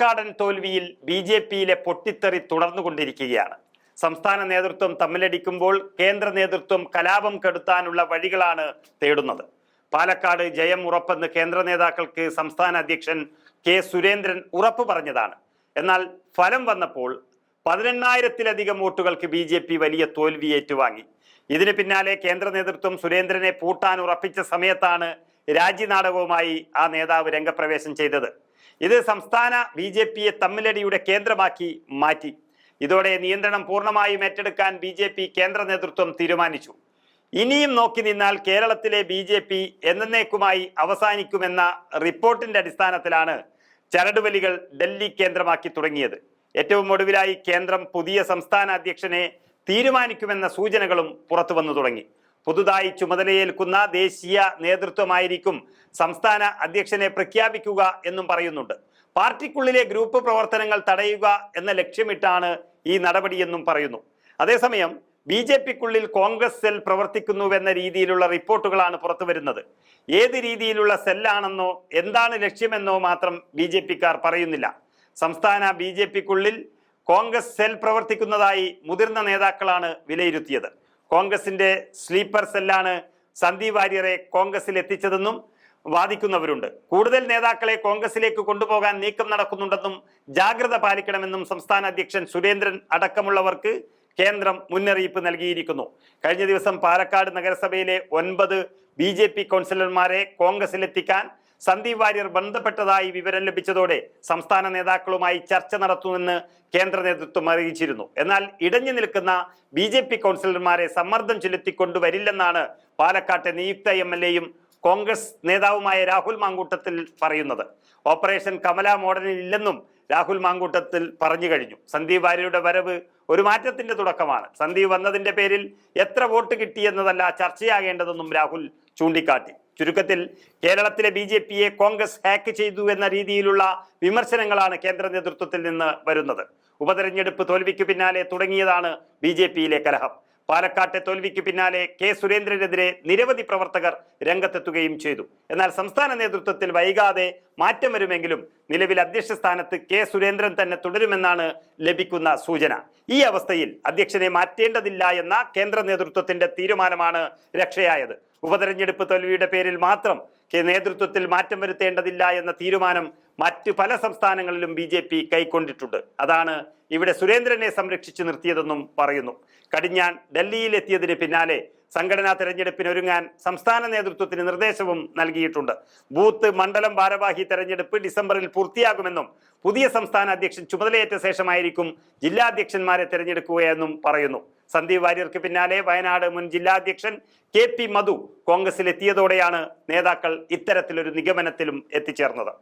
പാലക്കാടൻ തോൽവിയിൽ B J പിയിലെ പൊട്ടിത്തെറി തുടർന്നുകൊണ്ടിരിക്കുകയാണ്. സംസ്ഥാന നേതൃത്വം തമ്മിലടിക്കുമ്പോൾ കേന്ദ്ര നേതൃത്വം കലാപം കെടുത്താനുള്ള വഴികളാണ് തേടുന്നത്. പാലക്കാട് ജയം ഉറപ്പെന്ന് കേന്ദ്ര നേതാക്കൾക്ക് സംസ്ഥാന അധ്യക്ഷൻ കെ സുരേന്ദ്രൻ ഉറപ്പ് പറഞ്ഞതാണ്. എന്നാൽ ഫലം വന്നപ്പോൾ പതിനെണ്ണായിരത്തിലധികം വോട്ടുകൾക്ക് ബി ജെ പി വലിയ തോൽവി ഏറ്റുവാങ്ങി. ഇതിന് പിന്നാലെ കേന്ദ്ര നേതൃത്വം സുരേന്ദ്രനെ പൂട്ടാൻ ഉറപ്പിച്ച സമയത്താണ് രാജ്യനാടകവുമായി ആ നേതാവ് രംഗപ്രവേശം ചെയ്തത്. ഇത് സംസ്ഥാന ബി ജെ പിയെ തമ്മിലടിയുടെ കേന്ദ്രമാക്കി മാറ്റി. ഇതോടെ നിയന്ത്രണം പൂർണമായും ഏറ്റെടുക്കാൻ ബി ജെ പി കേന്ദ്ര നേതൃത്വം തീരുമാനിച്ചു. ഇനിയും നോക്കി നിന്നാൽ കേരളത്തിലെ ബി ജെ പി എന്നേക്കുമായി അവസാനിക്കുമെന്ന റിപ്പോർട്ടിന്റെ അടിസ്ഥാനത്തിലാണ് ചരടുവലികൾ ഡൽഹി കേന്ദ്രമാക്കി തുടങ്ങിയത്. ഏറ്റവും ഒടുവിലായി കേന്ദ്രം പുതിയ സംസ്ഥാന അധ്യക്ഷനെ തീരുമാനിക്കുമെന്ന സൂചനകളും പുറത്തു വന്നു തുടങ്ങി. പുതുതായി ചുമതലയേൽക്കുന്ന ദേശീയ നേതൃത്വമായിരിക്കും സംസ്ഥാന അധ്യക്ഷനെ പ്രഖ്യാപിക്കുക എന്നും പറയുന്നുണ്ട്. പാർട്ടിക്കുള്ളിലെ ഗ്രൂപ്പ് പ്രവർത്തനങ്ങൾ തടയുക എന്ന ലക്ഷ്യമിട്ടാണ് ഈ നടപടിയെന്നും പറയുന്നു. അതേസമയം ബി ജെ പിക്കുള്ളിൽ കോൺഗ്രസ് സെൽ പ്രവർത്തിക്കുന്നുവെന്ന രീതിയിലുള്ള റിപ്പോർട്ടുകളാണ് പുറത്തു വരുന്നത്. ഏത് രീതിയിലുള്ള സെല്ലാണെന്നോ എന്താണ് ലക്ഷ്യമെന്നോ മാത്രം ബി ജെ പിക്കാർ പറയുന്നില്ല. സംസ്ഥാന ബി ജെ പിക്കുള്ളിൽ കോൺഗ്രസ് സെൽ പ്രവർത്തിക്കുന്നതായി മുതിർന്ന നേതാക്കളാണ് വിലയിരുത്തിയത്. കോൺഗ്രസിന്റെ സ്ലീപ്പർ സെല്ലാണ് സന്ദീപ് വാര്യരെ കോൺഗ്രസിൽ എത്തിച്ചതെന്നും വാദിക്കുന്നവരുണ്ട്. കൂടുതൽ നേതാക്കളെ കോൺഗ്രസിലേക്ക് കൊണ്ടുപോകാൻ നീക്കം നടക്കുന്നുണ്ടെന്നും ജാഗ്രത പാലിക്കണമെന്നും സംസ്ഥാന അധ്യക്ഷൻ സുരേന്ദ്രൻ അടക്കമുള്ളവർക്ക് കേന്ദ്രം മുന്നറിയിപ്പ് നൽകിയിരിക്കുന്നു. കഴിഞ്ഞ ദിവസം പാലക്കാട് നഗരസഭയിലെ ഒൻപത് ബി ജെ പി കൗൺസിലർമാരെ കോൺഗ്രസിലെത്തിക്കാൻ സന്ദീപ് വാര്യർ ബന്ധപ്പെട്ടതായി വിവരം ലഭിച്ചതോടെ സംസ്ഥാന നേതാക്കളുമായി ചർച്ച നടത്തുമെന്ന് കേന്ദ്ര നേതൃത്വം അറിയിച്ചിരുന്നു. എന്നാൽ ഇടഞ്ഞു നിൽക്കുന്ന ബി ജെ പി കൗൺസിലർമാരെ സമ്മർദ്ദം ചെലുത്തിക്കൊണ്ടുവരില്ലെന്നാണ് പാലക്കാട്ടെ നിയുക്ത എം എൽ എയും കോൺഗ്രസ് നേതാവുമായ രാഹുൽ മാങ്കൂട്ടത്തിൽ പറയുന്നത്. ഓപ്പറേഷൻ കമല മോഡലിൽ ഇല്ലെന്നും രാഹുൽ മാങ്കൂട്ടത്തിൽ പറഞ്ഞു കഴിഞ്ഞു. സന്ദീപ് വാര്യരുടെ വരവ് ഒരു മാറ്റത്തിന്റെ തുടക്കമാണ്. സന്ദീപ് വന്നതിന്റെ പേരിൽ എത്ര വോട്ട് കിട്ടിയെന്നതല്ല ചർച്ചയാകേണ്ടതെന്നും രാഹുൽ ചൂണ്ടിക്കാട്ടി. ചുരുക്കത്തിൽ കേരളത്തിലെ ബി ജെ പിയെ കോൺഗ്രസ് ഹാക്ക് ചെയ്തു എന്ന രീതിയിലുള്ള വിമർശനങ്ങളാണ് കേന്ദ്ര നേതൃത്വത്തിൽ നിന്ന് വരുന്നത്. ഉപതെരഞ്ഞെടുപ്പ് തോൽവിക്ക് പിന്നാലെ തുടങ്ങിയതാണ് ബി കലഹം. പാലക്കാട്ടെ തോൽവിക്ക് പിന്നാലെ കെ സുരേന്ദ്രനെതിരെ നിരവധി പ്രവർത്തകർ രംഗത്തെത്തുകയും ചെയ്തു. എന്നാൽ സംസ്ഥാന നേതൃത്വത്തിൽ വൈകാതെ മാറ്റം വരുമെങ്കിലും നിലവിൽ അധ്യക്ഷ സ്ഥാനത്ത് കെ സുരേന്ദ്രൻ തന്നെ തുടരുമെന്നാണ് ലഭിക്കുന്ന സൂചന. ഈ അവസ്ഥയിൽ അധ്യക്ഷനെ മാറ്റേണ്ടതില്ല എന്ന കേന്ദ്ര നേതൃത്വത്തിന്റെ തീരുമാനമാണ് രക്ഷയായത്. ഉപതെരഞ്ഞെടുപ്പ് തോൽവിയുടെ പേരിൽ മാത്രം നേതൃത്വത്തിൽ മാറ്റം വരുത്തേണ്ടതില്ല എന്ന തീരുമാനം മറ്റ് പല സംസ്ഥാനങ്ങളിലും ബി ജെ പി കൈക്കൊണ്ടിട്ടുണ്ട്. അതാണ് ഇവിടെ സുരേന്ദ്രനെ സംരക്ഷിച്ചു നിർത്തിയതെന്നും പറയുന്നു. കടിഞ്ഞാൻ ഡൽഹിയിലെത്തിയതിന് പിന്നാലെ സംഘടനാ തെരഞ്ഞെടുപ്പിനൊരുങ്ങാൻ സംസ്ഥാന നേതൃത്വത്തിന് നിർദ്ദേശവും നൽകിയിട്ടുണ്ട്. ബൂത്ത് മണ്ഡലം ഭാരവാഹി തെരഞ്ഞെടുപ്പ് ഡിസംബറിൽ പൂർത്തിയാകുമെന്നും പുതിയ സംസ്ഥാന അധ്യക്ഷൻ ചുമതലയേറ്റ ശേഷമായിരിക്കും ജില്ലാ ജില്ലാധ്യക്ഷന്മാരെ തെരഞ്ഞെടുക്കുകയെന്നും പറയുന്നു. സന്ദീപ് വാര്യർക്ക് പിന്നാലെ വയനാട് മുൻ ജില്ലാധ്യക്ഷൻ കെ പി മധു കോൺഗ്രസിലെത്തിയതോടെയാണ് നേതാക്കൾ ഇത്തരത്തിലൊരു നിഗമനത്തിലും എത്തിച്ചേർന്നത്.